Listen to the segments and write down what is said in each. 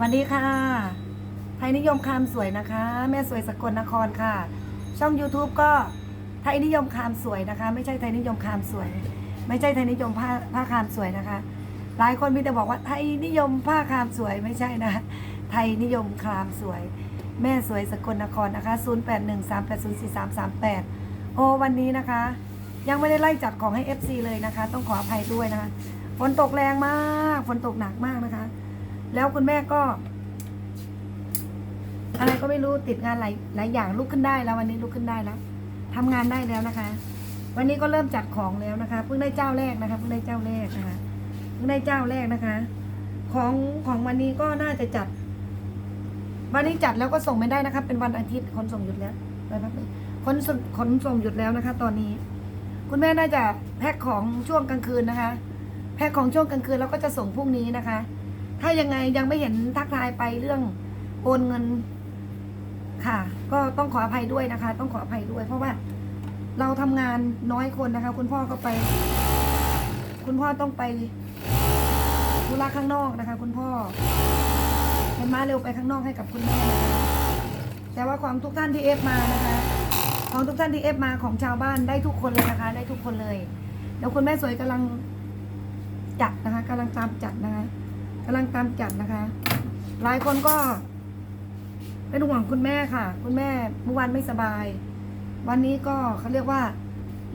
วัสดีค่ะไทยนิยมคามสวยนะคะ แม่สวยสกลนครค่ะ ช่อง YouTube ก็ไทยนิยมคามสวยนะคะ ไม่ใช่ไทยนิยมคามสวย ไม่ใช่ไทยนิยมผ้าผ้าคามสวยนะคะ หลายคนมีแต่บอกว่าไทยนิยมผ้าคามสวยไม่ใช่นะ ไทยนิยมคามสวย แม่สวยสกลนครนะคะ0813804338 โอ้วันนี้นะคะ ยังไม่ได้ไล่จัดของให้ FC เลยนะคะ ต้องขออภัยด้วยนะคะฝนตกแรงมากฝนตกหนักมากนะคะ แล้วคุณแม่ก็ อะไรก็ไม่รู้ติดงานหลายหลายอย่างลุกขึ้นได้แล้ววันนี้ลุกขึ้นได้แล้วทำงานได้แล้วนะคะ วันนี้ก็เริ่มจัดของแล้วนะคะ เพิ่งได้เจ้าแรกนะคะ เพิ่งได้เจ้าแรกนะคะ เพิ่งได้เจ้าแรกนะคะ ของของวันนี้ก็น่าจะจัด วันนี้จัดแล้วก็ส่งไม่ได้นะคะ เป็นวันอาทิตย์ขนส่งหยุดแล้วไปพักหนึ่งขนส่งขนส่งหยุดแล้วนะคะ ตอนนี้ คุณแม่น่าจะแพ็คของช่วงกลางคืนนะคะ แพ็คของช่วงกลางคืนแล้วก็จะส่งพรุ่งนี้นะคะ ถ้ายังไงยังไม่เห็นทักทายไปเรื่องโอนเงินค่ะ ก็ต้องขออภัยด้วยนะคะ ต้องขออภัยด้วย เพราะว่าเราทำงานน้อยคนนะคะ คุณพ่อก็ไป คุณพ่อต้องไปธุระข้างนอกนะคะ คุณพ่อเห็นมาเร็วไปข้างนอกให้กับคุณแม่นะคะแต่ว่าความทุกท่านที่เอฟมานะคะของทุกท่านที่เอฟมาของชาวบ้านได้ทุกคนเลยนะคะ ได้ทุกคนเลยเดี๋ยวคุณแม่สวยกำลังจัดนะคะกำลังตามจัดนะคะ กำลังตามจัดนะคะ หลายคนก็เป็นห่วงคุณแม่ค่ะ คุณแม่เมื่อวานไม่สบาย วันนี้ก็เขาเรียกว่า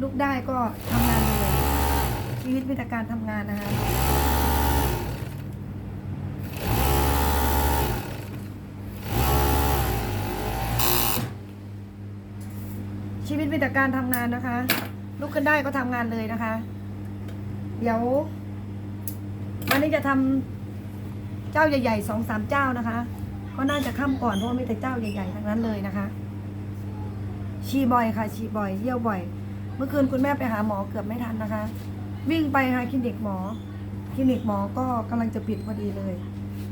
ลุกได้ก็ทำงานเลยชีวิตมีแต่การทำงานนะคะชีวิตมีแต่การทำงานนะคะ ลุกขึ้นได้ก็ทำงานเลยนะคะ เดี๋ยว วันนี้จะทำ เจ้าใหญ่ๆสองสามเจ้านะคะ ก็น่าจะค่ำก่อนเพราะว่ามีแต่เจ้าใหญ่ๆทั้งนั้นเลยนะคะ ชีบ่อยค่ะ ชีบ่อยเยี่ยวบ่อย เมื่อคืนคุณแม่ไปหาหมอเกือบไม่ทันนะคะ วิ่งไปหาคลินิกหมอ คลินิกหมอก็กำลังจะปิดพอดีเลย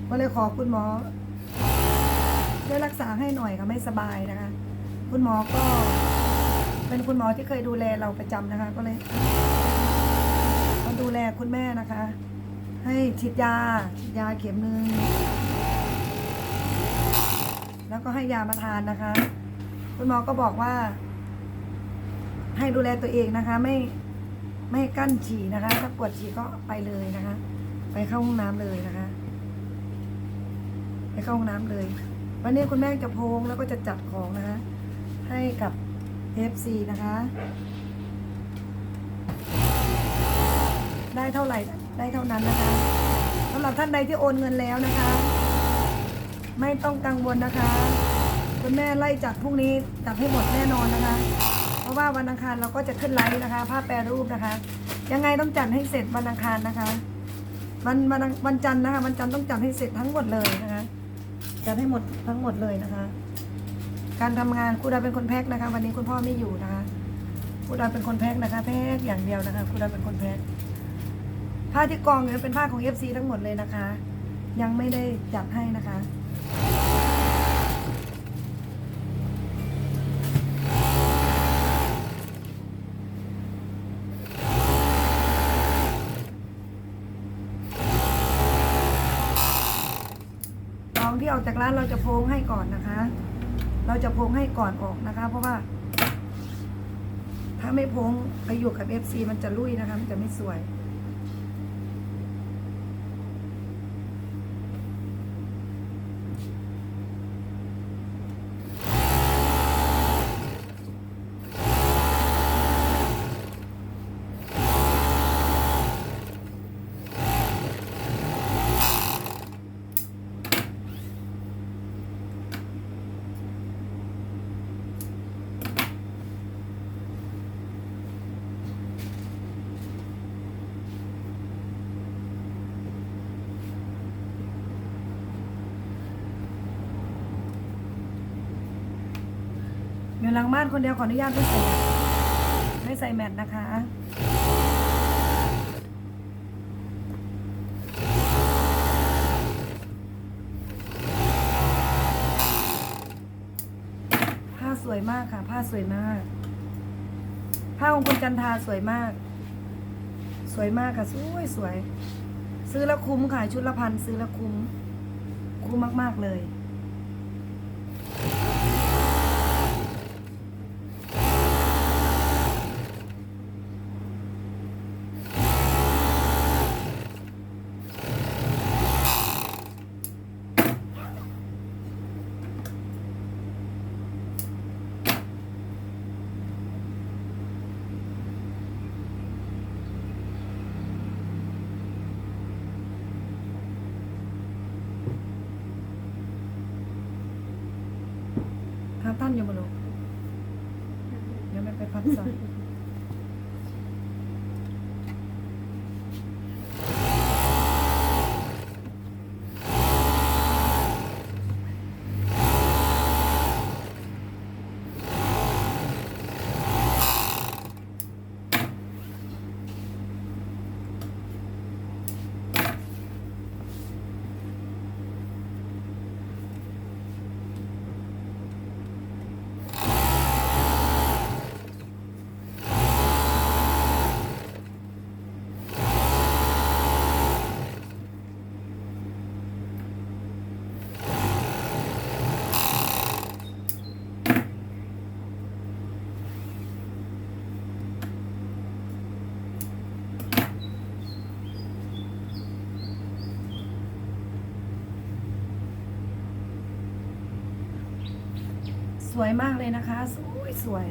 ก็เลยขอคุณหมอช่วยรักษาให้หน่อยค่ะไม่สบายนะคะ คุณหมอก็ เป็นคุณหมอที่เคยดูแลเราประจำนะคะ ก็เลยดูแลคุณแม่นะคะ ให้ฉีดยาฉีดยาเข็มหนึ่งแล้วก็ให้ยามาทานนะคะ คุณหมอก็บอกว่า ให้ดูแลตัวเองนะคะ ไม่ไม่ให้กั้นฉี่นะคะ ถ้าปวดฉี่ก็ไปเลยนะคะ ไปเข้าห้องน้ำเลยนะคะ ไปเข้าห้องน้ำเลย วันนี้คุณแม่จะโพงแล้วก็จะจัดของนะคะ ให้กับ FC นะคะ ได้เท่าไหร่ ได้เท่านั้นนะคะสำหรับท่านใดที่โอนเงินแล้วนะคะ ไม่ต้องกังวลนะคะคุณแม่ไล่จัดพรุ่งนี้จัดให้หมดแน่นอนนะคะ เพราะว่าวันอังคารเราก็จะขึ้นไลฟ์นะคะ ภาพแปรรูปนะคะ ยังไงต้องจัดให้เสร็จวันอังคารนะคะวันวันวันจันทร์นะคะวันจันทร์ต้องจัดให้เสร็จทั้งหมดเลยนะคะจัดให้หมดทั้งหมดเลยนะคะ การทำงานครูดาเป็นคนแพ็คนะคะ วันนี้คุณพ่อไม่อยู่นะคะครูดาเป็นคนแพ็คนะคะ แพ็คอย่างเดียวนะคะครูดาเป็นคนแพ็ค ผ้าที่กองเนี่ยเป็นผ้าของ FC ทั้งหมดเลยนะคะ ยังไม่ได้จัดให้นะคะของที่ออกจากร้านเราจะโพงให้ก่อนนะคะ เราจะโพงให้ก่อนออกนะคะ เพราะว่า ถ้าไม่โพงไปอยู่กับ FC มันจะลุยนะคะ มันจะไม่สวย อยู่หลังบ้านคนเดียวขออนุญาตไม่ใส่ไม่ใส่แมทนะคะผ้าสวยมากค่ะ ผ้าสวยมาก ผ้าของคุณจันทาสวยมาก สวยมากค่ะสวยสวย ซื้อแล้วคุ้มค่ะชุดละพันซื้อแล้วคุ้มคคู่มาก ๆ เลย ครับท่านอยู่มาลูกเดี๋ยวไม่ไปพับซอยส วยมากเลยนะคะ สวยสวย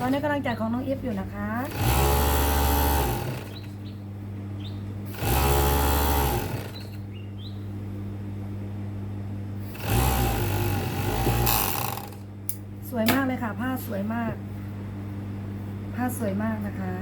ตอนนี้กำลังจัดของน้องเอฟอยู่นะคะสวยมากเลยค่ะ ผ้าสวยมาก ผ้าสวยมากนะคะ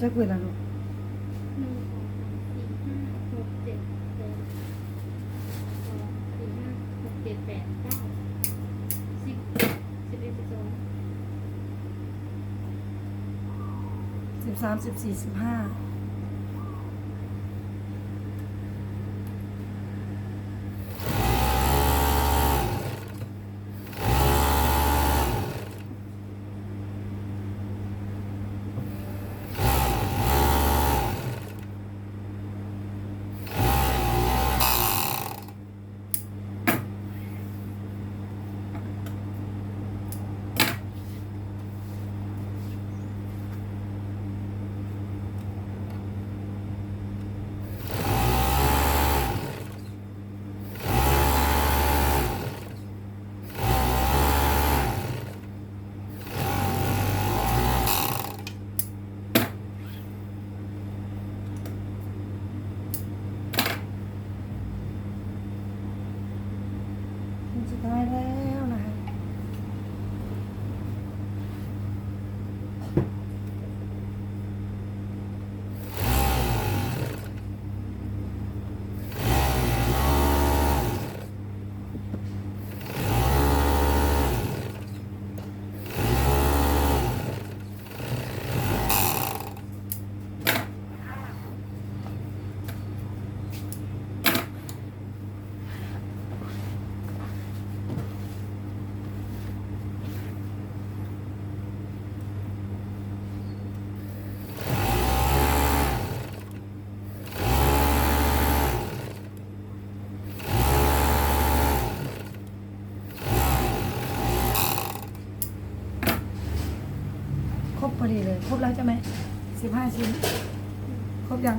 จะคุยแล้วลูกหนึ่งสองสามสี่ห้าหกเจ็ดแปดสองสี่ห้าหกเจ็ดแปดเก้าสิบสิบเอ็ดสิบสองสิบสามสิบสี่สิบห้า ครบแล้วใช่ไหมสิบห้าชิ้น ครบยัง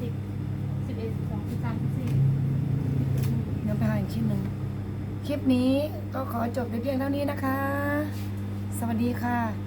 สิบสิบเอ็ดสิบสองสิบสามสิบสี่เดี๋ยวไปหาอีกชิ้นหนึ่งคลิปนี้ก็ขอจบในเพียงเท่านี้นะคะ สวัสดีค่ะ